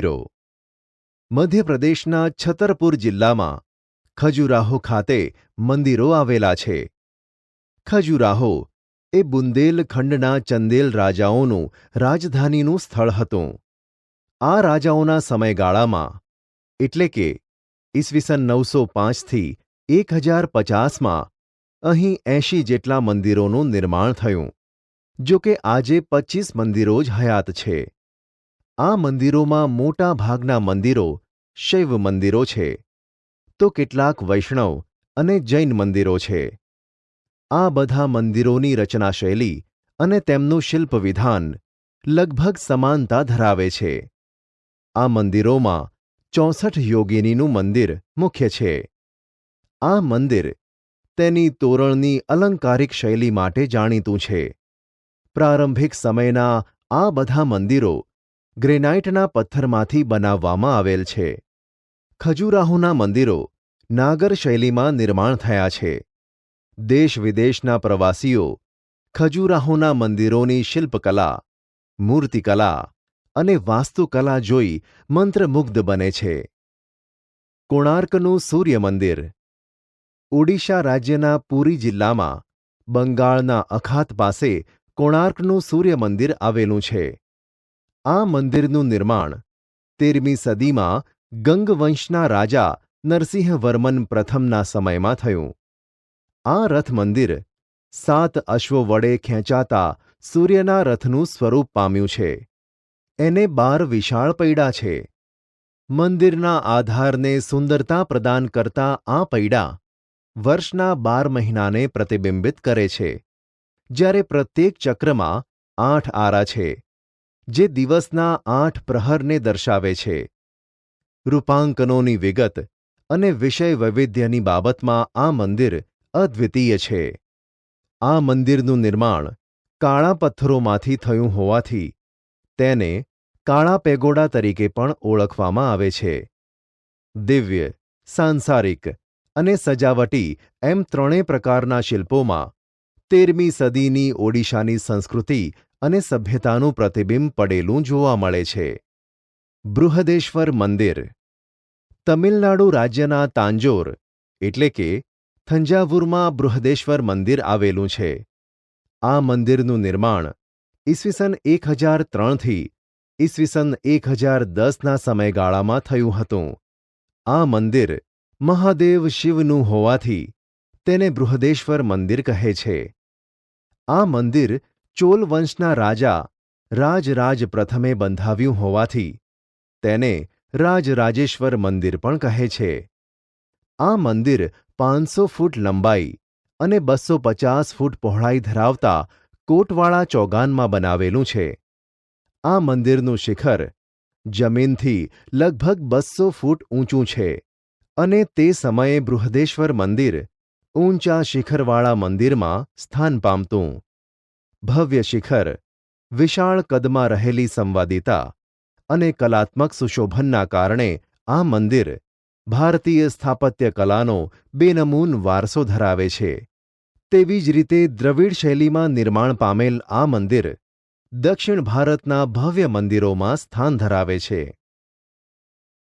મંદિરો મધ્યપ્રદેશના છતરપુર જિલ્લામાં ખજુરાહો ખાતે મંદિરો આવેલા છે. ખજુરાહો એ બુંદેલખંડના ચંદેલ રાજાઓનું રાજધાનીનું સ્થળ હતું. આ રાજાઓના સમયગાળામાં, એટલે કે ઈસવીસન નવસો પાંચથી એક હજાર પચાસમાં, અહીં એંશી જેટલા મંદિરોનું નિર્માણ થયું. જો કે આજે પચીસ મંદિરો જ હયાત છે. આ મંદિરોમાં મોટા ભાગના મંદિરો શૈવ મંદિરો છે. તો કેટલાક વૈષ્ણવ અને જૈન મંદિરો છે. આ બધા મંદિરોની રચના શૈલી અને તેમનું શિલ્પવિધાન લગભગ સમાનતા ધરાવે છે. આ મંદિરોમાં ચોસઠ યોગિનીનું મંદિર મુખ્ય છે. આ મંદિર તેની તોરણની અલંકારિક શૈલી માટે જાણીતું છે. પ્રારંભિક સમયના આ બધા મંદિરો ગ્રેનાઇટના પથ્થરમાંથી બનાવવામાં આવેલ છે. ખજુરાહોના મંદિરો નાગર શૈલીમાં નિર્માણ થયા છે. દેશ વિદેશના પ્રવાસીઓ ખજુરાહોના મંદિરોની શિલ્પકલા, મૂર્તિકલા અને વાસ્તુકલા જોઈ મંત્રમુગ્ધ બને છે. કોણાર્કનું સૂર્ય મંદિર ઓડિશા રાજ્યના પુરી જિલ્લામાં બંગાળના અખાત પાસે કોણાર્કનું સૂર્ય મંદિર આવેલું છે. આ મંદિરનું નિર્માણ તેરમી સદીમાં ગંગવંશના રાજા નરસિંહવર્મન પ્રથમના સમયમાં થયું. આ રથ મંદિર સાત અશ્વો વડે ખેંચાતા સૂર્યના રથનું સ્વરૂપ પામ્યું છે. એને બાર વિશાળ પૈડા છે. મંદિરના આધારને સુંદરતા પ્રદાન કરતા આ પૈડા વર્ષના બાર મહિનાને પ્રતિબિંબિત કરે છે. જ્યારે પ્રત્યેક ચક્રમાં આઠ આરા છે. જે દિવસના આઠ પ્રહરને દર્શાવે છે. રૂપાંકનોની વિગત અને વિષય વૈવિધ્યની બાબતમાં આ મંદિર અદ્વિતીય છે. આ મંદિરનું નિર્માણ કાળા પથ્થરોમાંથી થયું હોવાથી તેને કાળા પેગોડા તરીકે પણ ઓળખવામાં આવે છે. દિવ્ય, સાંસારિક અને સજાવટી એમ ત્રણેય પ્રકારના શિલ્પોમાં તેરમી સદીની ઓડિશાની સંસ્કૃતિ અને સભ્યતાનું પ્રતિબિંબ પડેલું જોવા મળે છે. બૃહદેશ્વર મંદિર. તમિલનાડુ રાજ્યના તાંજોર, એટલે કે થંજાવુરમાં બૃહદેશ્વર મંદિર આવેલું છે. આ મંદિરનું નિર્માણ ઈસવીસન એક હજાર ત્રણથી ઈસવીસન એક હજાર દસના સમયગાળામાં થયું હતું. આ મંદિર મહાદેવ શિવનું હોવાથી તેને બૃહદેશ્વર મંદિર કહે છે. આ મંદિર ચોલ વંશના રાજા રાજરાજ પ્રથમે બંધાવ્યું હોવાથી તેને રાજરાજેશ્વર મંદિર પણ કહે છે. આ મંદિર પાંચસો ફૂટ લંબાઈ અને બસો પચાસ ફૂટ પહોળાઈ ધરાવતા કોટવાળા ચોગાનમાં બનાવેલું છે. આ મંદિરનું શિખર જમીનથી લગભગ બસો ફૂટ ઊંચું છે અને તે સમયે બૃહદેશ્વર મંદિર ઊંચા શિખરવાળા મંદિરમાં સ્થાન પામતું. ભવ્ય શિખર, વિશાળ કદમાં રહેલી સંવાદિતા અને કલાત્મક સુશોભનના કારણે આ મંદિર ભારતીય સ્થાપત્ય કલાનો બેનમૂન વારસો ધરાવે છે. તેવી જ રીતે દ્રવિડ શૈલીમાં નિર્માણ પામેલ આ મંદિર દક્ષિણ ભારતના ભવ્ય મંદિરોમાં સ્થાન ધરાવે છે.